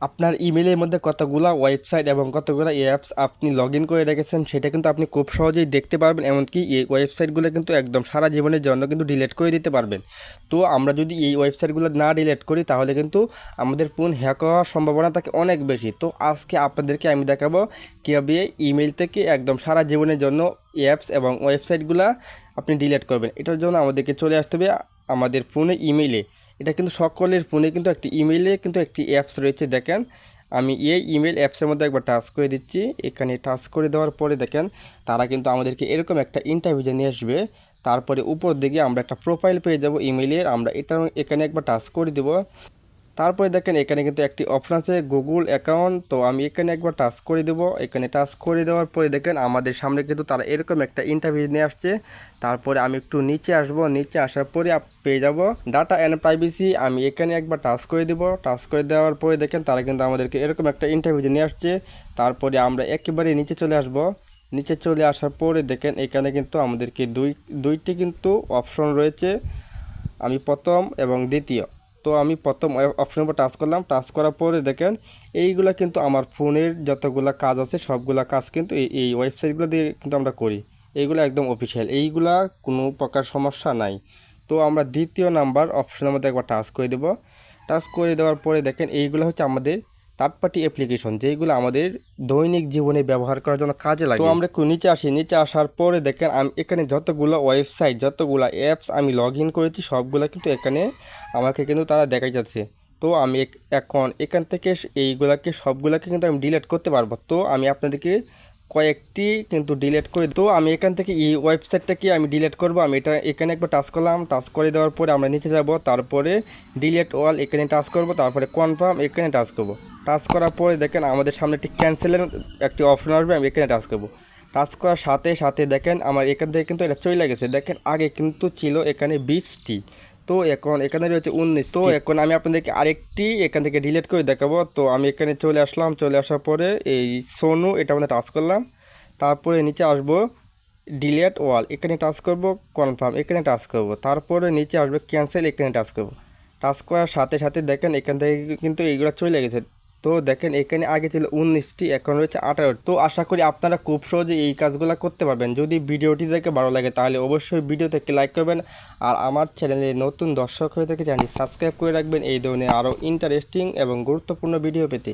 আপনার ইমেলের মধ্যে কতগুলো ওয়েবসাইট এবং কতগুলো অ্যাপস আপনি লগ করে রেখেছেন, সেটা কিন্তু আপনি খুব সহজেই দেখতে পারবেন, এমনকি এই ওয়েবসাইটগুলো কিন্তু একদম সারা জীবনের জন্য কিন্তু ডিলিট করে দিতে পারবেন। তো আমরা যদি এই ওয়েবসাইটগুলো না ডিলিট করি, তাহলে কিন্তু আমাদের ফোন হ্যাক হওয়ার সম্ভাবনা থাকে অনেক বেশি। তো আজকে আপনাদেরকে আমি দেখাবো কীভাবে ইমেল থেকে একদম সারা জীবনের জন্য অ্যাপস এবং ওয়েবসাইটগুলো আপনি ডিলিট করবেন। এটার জন্য আমাদেরকে চলে আসতে হবে আমাদের ফোনে ইমেইলে এটা কিন্তু সকলের ফোনে কিন্তু একটি ইমেলে কিন্তু একটি অ্যাপস রয়েছে, দেখেন। আমি এই ইমেল অ্যাপসের মধ্যে একবার টাচ করে দিচ্ছি। এখানে টাচ করে দেওয়ার পরে দেখেন, তারা কিন্তু আমাদেরকে এরকম একটা ইন্টারভিউ নিয়ে আসবে। তারপরে উপর দিকে আমরা একটা প্রোফাইল পেয়ে যাব ইমেলের আমরা এটা এখানে একবার টাচ করে দেব। তারপরে দেখেন, এখানে কিন্তু একটি অপশন আছে গুগল অ্যাকাউন্ট তো আমি এখানে একবার টাচ করে দেবো। এখানে টাচ করে দেওয়ার পরে দেখেন, আমাদের সামনে কিন্তু তারা এরকম একটা ইন্টারভিউ নিয়ে আসছে। তারপরে আমি একটু নিচে আসব। নিচে আসার পরে পেয়ে যাব। ডাটা অ্যান্ড প্রাইভেসি আমি এখানে একবার টাচ করে দেবো। টাচ করে দেওয়ার পরে দেখেন, তারা কিন্তু আমাদেরকে এরকম একটা ইন্টারভিউ নিয়ে আসছে। তারপরে আমরা একেবারে নিচে চলে আসব। নিচে চলে আসার পরে দেখেন, এখানে কিন্তু আমাদেরকে দুই দুইটি কিন্তু অপশন রয়েছে। আমি প্রথম এবং দ্বিতীয়। তো আমি প্রথম অপশনের উপর টাচ করলাম। টাচ করার পরে দেখেন, এইগুলা কিন্তু আমার ফোনের যতগুলা কাজ আছে, সবগুলা কাজ কিন্তু এই এই ওয়েবসাইটগুলো দিয়ে কিন্তু আমরা করি। এইগুলো একদম অফিসিয়াল এইগুলা কোনো প্রকার সমস্যা নাই। তো আমরা দ্বিতীয় নাম্বার অপশনের মধ্যে একবার টাচ করে দেব। টাচ করে দেওয়ার পরে দেখেন, এইগুলো হচ্ছে আমাদের থার্ড পার্টি অ্যাপ্লিকেশন যেগুলো আমাদের দৈনিক জীবনে ব্যবহার করার জন্য কাজে লাগে। তো আমরা একটু নিচে আসি। নিচে আসার পরে দেখেন, আমি এখানে যতগুলো ওয়েবসাইট যতগুলো অ্যাপস আমি লগ করেছি, সবগুলো কিন্তু এখানে আমাকে কিন্তু তারা দেখাই যাচ্ছে। তো আমি এখন এখান থেকে এইগুলাকে, সবগুলাকে কিন্তু আমি ডিলিট করতে পারব। তো আমি আপনাদেরকে কয়েকটি কিন্তু ডিলেট করে তো আমি এখান থেকে এই ওয়েবসাইটটাকে আমি ডিলেট করব। আমি এটা এখানে একবার টাচ করলাম। টাচ করে দেওয়ার পরে আমরা নিচে যাব। তারপরে ডিলেট অল এখানে টাচ করব। তারপরে কনফার্ম এখানে টাচ করব। টাচ করার পরে দেখেন আমাদের সামনে একটি ক্যান্সেলের একটি অপশন আসবে। আমি এখানে টাচ করব। টাচ করার সাথে সাথে দেখেন আমার এখান থেকে কিন্তু এটা চলে গেছে। দেখেন আগে কিন্তু ছিল এখানে বিশটি তো এখন এখানে রয়েছে উনিশ। তো এখন আমি আপনাদেরকে আরেকটি এখান থেকে ডিলেট করে দেখাবো। তো আমি এখানে চলে আসলাম চলে আসার পরে এই সোনু এটা আমাদের টাচ করলাম। তারপরে নিচে আসব ডিলেট ওয়াল এখানে টাচ করব কনফার্ম এখানে টাচ করব। তারপরে নিচে আসবে ক্যান্সেল এখানে টাচ করব। টাচ করার সাথে সাথে দেখেন এখান থেকে কিন্তু এইগুলো চলে গেছে। তো দেখেন, এখানে আগে ছিল উনিশটি, এখন রয়েছে আঠারো তো আশা করি আপনারা খুব সহজে এই কাজগুলো করতে পারবেন। যদি ভিডিওটি দেখে ভালো লাগে, তাহলে অবশ্যই ভিডিও থেকে লাইক করবেন। আর আমার চ্যানেলে নতুন দর্শক হয়ে থেকে, চ্যানেলটি সাবস্ক্রাইব করে রাখবেন। এই ধরনের আরও ইন্টারেস্টিং এবং গুরুত্বপূর্ণ ভিডিও পেতে।